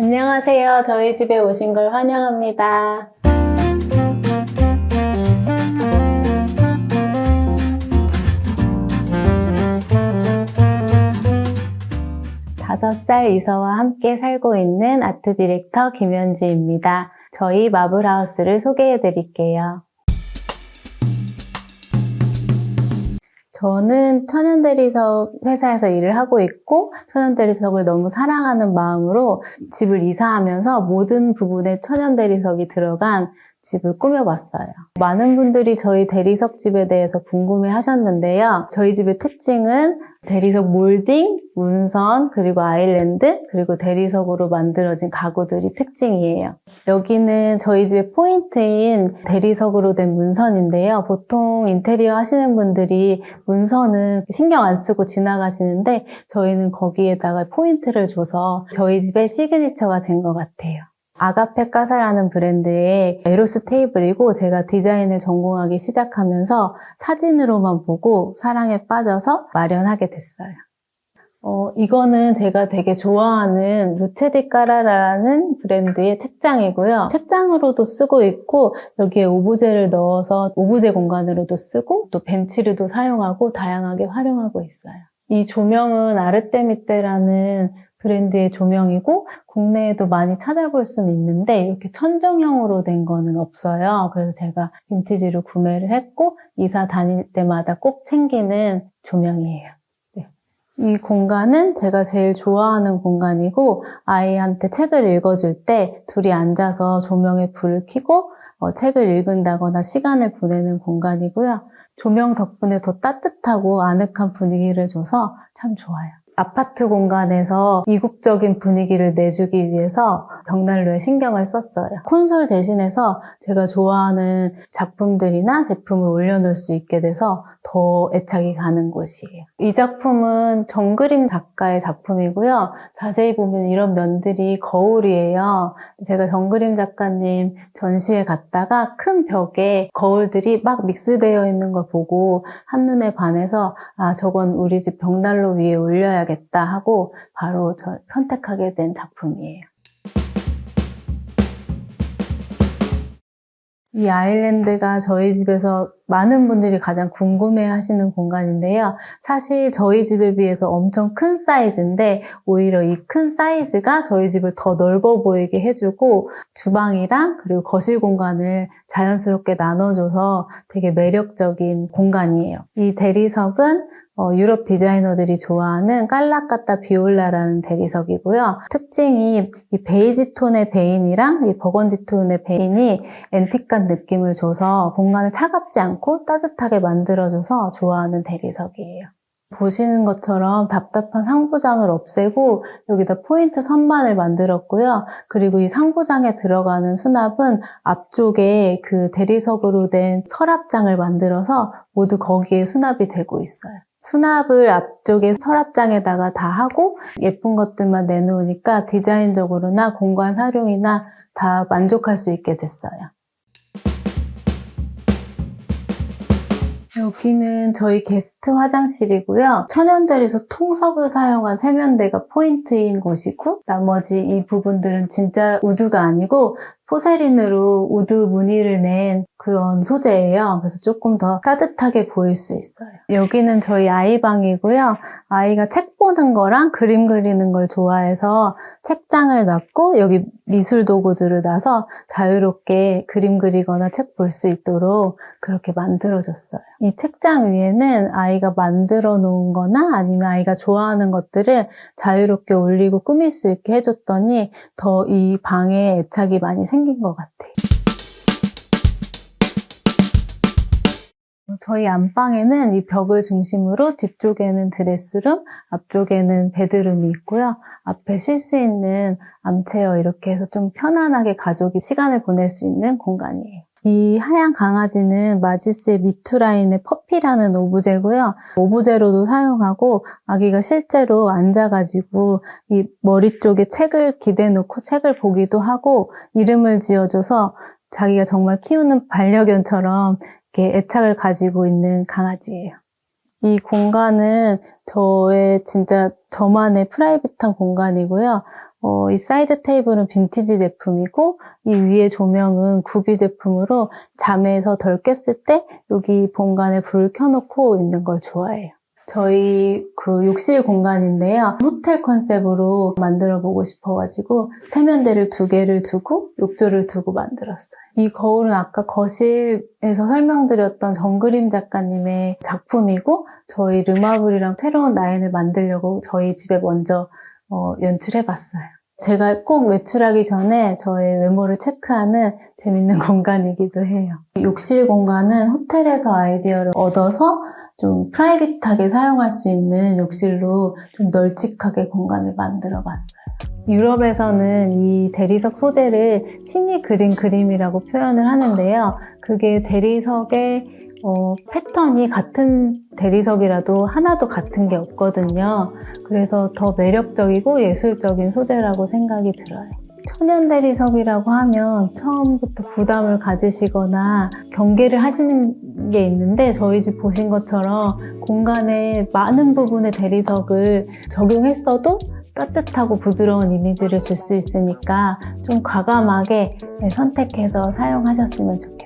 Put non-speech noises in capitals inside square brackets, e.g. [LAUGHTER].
안녕하세요. 저희 집에 오신 걸 환영합니다. 다섯 살 이서와 함께 살고 있는 아트 디렉터 김현지입니다. 저희 마블하우스를 소개해 드릴게요. 저는 천연대리석 회사에서 일을 하고 있고 천연대리석을 너무 사랑하는 마음으로 집을 이사하면서 모든 부분에 천연대리석이 들어간 집을 꾸며봤어요. 많은 분들이 저희 대리석 집에 대해서 궁금해 하셨는데요. 저희 집의 특징은 대리석 몰딩, 문선, 그리고 아일랜드, 그리고 대리석으로 만들어진 가구들이 특징이에요. 여기는 저희 집의 포인트인 대리석으로 된 문선인데요. 보통 인테리어 하시는 분들이 문선은 신경 안 쓰고 지나가시는데 저희는 거기에다가 포인트를 줘서 저희 집의 시그니처가 된 것 같아요. 아가페 까사라는 브랜드의 에로스 테이블이고 제가 디자인을 전공하기 시작하면서 사진으로만 보고 사랑에 빠져서 마련하게 됐어요. 어, 이거는 제가 되게 좋아하는 루체디 까라라는 브랜드의 책장이고요. 책장으로도 쓰고 있고 여기에 오브제를 넣어서 오브제 공간으로도 쓰고 또 벤치를도 사용하고 다양하게 활용하고 있어요. 이 조명은 아르테미테라는 브랜드의 조명이고 국내에도 많이 찾아볼 수는 있는데 이렇게 천정형으로 된 거는 없어요. 그래서 제가 빈티지로 구매를 했고 이사 다닐 때마다 꼭 챙기는 조명이에요. 네. 이 공간은 제가 제일 좋아하는 공간이고 아이한테 책을 읽어줄 때 둘이 앉아서 조명에 불을 켜고 어, 책을 읽는다거나 시간을 보내는 공간이고요. 조명 덕분에 더 따뜻하고 아늑한 분위기를 줘서 참 좋아요. 아파트 공간에서 이국적인 분위기를 내주기 위해서 벽난로에 신경을 썼어요. 콘솔 대신해서 제가 좋아하는 작품들이나 제품을 올려놓을 수 있게 돼서 더 애착이 가는 곳이에요. 이 작품은 정그림 작가의 작품이고요. 자세히 보면 이런 면들이 거울이에요. 제가 정그림 작가님 전시회 갔다가 큰 벽에 거울들이 막 믹스되어 있는 걸 보고 한눈에 반해서 아 저건 우리 집 벽난로 위에 올려야 겠다 하고 바로 저 선택하게 된 작품이에요. 이 아일랜드가 저희 집에서 많은 분들이 가장 궁금해 하시는 공간인데요. 사실 저희 집에 비해서 엄청 큰 사이즈인데 오히려 이 큰 사이즈가 저희 집을 더 넓어 보이게 해주고 주방이랑 그리고 거실 공간을 자연스럽게 나눠줘서 되게 매력적인 공간이에요. 이 대리석은 어, 유럽 디자이너들이 좋아하는 깔라까타 비올라라는 대리석이고요. 특징이 이 베이지 톤의 베인이랑 이 버건디 톤의 베인이 앤틱한 느낌을 줘서 공간을 차갑지 않고 따뜻하게 만들어줘서 좋아하는 대리석이에요. 보시는 것처럼 답답한 상부장을 없애고 여기다 포인트 선반을 만들었고요. 그리고 이 상부장에 들어가는 수납은 앞쪽에 그 대리석으로 된 서랍장을 만들어서 모두 거기에 수납이 되고 있어요. 수납을 앞쪽에 서랍장에다가 다 하고 예쁜 것들만 내놓으니까 디자인적으로나 공간 활용이나 다 만족할 수 있게 됐어요. 여기는 저희 게스트 화장실이고요. 천연대리석 통석을 사용한 세면대가 포인트인 곳이고 나머지 이 부분들은 진짜 우드가 아니고 포세린으로 우드 무늬를 낸 그런 소재예요. 그래서 조금 더 따뜻하게 보일 수 있어요. 여기는 저희 아이 방이고요. 아이가 책 보는 거랑 그림 그리는 걸 좋아해서 책장을 놨고 여기 미술 도구들을 놔서 자유롭게 그림 그리거나 책 볼 수 있도록 그렇게 만들어졌어요. 이 책장 위에는 아이가 만들어 놓은 거나 아니면 아이가 좋아하는 것들을 자유롭게 올리고 꾸밀 수 있게 해줬더니 더 이 방에 애착이 많이 생긴 것 같아요. 저희 안방에는 이 벽을 중심으로 뒤쪽에는 드레스룸, 앞쪽에는 베드룸이 있고요. 앞에 쉴 수 있는 암체어 이렇게 해서 좀 편안하게 가족이 시간을 보낼 수 있는 공간이에요. 이 하얀 강아지는 마지스의 미투라인의 퍼피라는 오브제고요. 오브제로도 사용하고 아기가 실제로 앉아가지고 이 머리 쪽에 책을 기대놓고 책을 보기도 하고 이름을 지어줘서 자기가 정말 키우는 반려견처럼 애착을 가지고 있는 강아지예요. 이 공간은 저의 진짜 저만의 프라이빗한 공간이고요. 어, 이 사이드 테이블은 빈티지 제품이고 이 위에 조명은 구비 제품으로 잠에서 덜 깼을 때 여기 본관에 불을 켜놓고 있는 걸 좋아해요. 저희 그 욕실 공간인데요. 호텔 컨셉으로 만들어 보고 싶어가지고 세면대를 두 개를 두고 욕조를 두고 만들었어요. 이 거울은 아까 거실에서 설명드렸던 정그림 작가님의 작품이고 저희 르마블이랑 새로운 라인을 만들려고 저희 집에 먼저 어, 연출해봤어요. 제가 꼭 외출하기 전에 저의 외모를 체크하는 재밌는 [LAUGHS] 공간이기도 해요. 욕실 공간은 호텔에서 아이디어를 얻어서 좀 프라이빗하게 사용할 수 있는 욕실로 좀 널찍하게 공간을 만들어 봤어요. 유럽에서는 이 대리석 소재를 신이 그린 그림이라고 표현을 하는데요. 그게 대리석의 어, 패턴이 같은 대리석이라도 하나도 같은 게 없거든요. 그래서 더 매력적이고 예술적인 소재라고 생각이 들어요. 천연 대리석이라고 하면 처음부터 부담을 가지시거나 경계를 하시는 게 있는데 저희 집 보신 것처럼 공간에 많은 부분의 대리석을 적용했어도 따뜻하고 부드러운 이미지를 줄 수 있으니까 좀 과감하게 네, 선택해서 사용하셨으면 좋겠어요.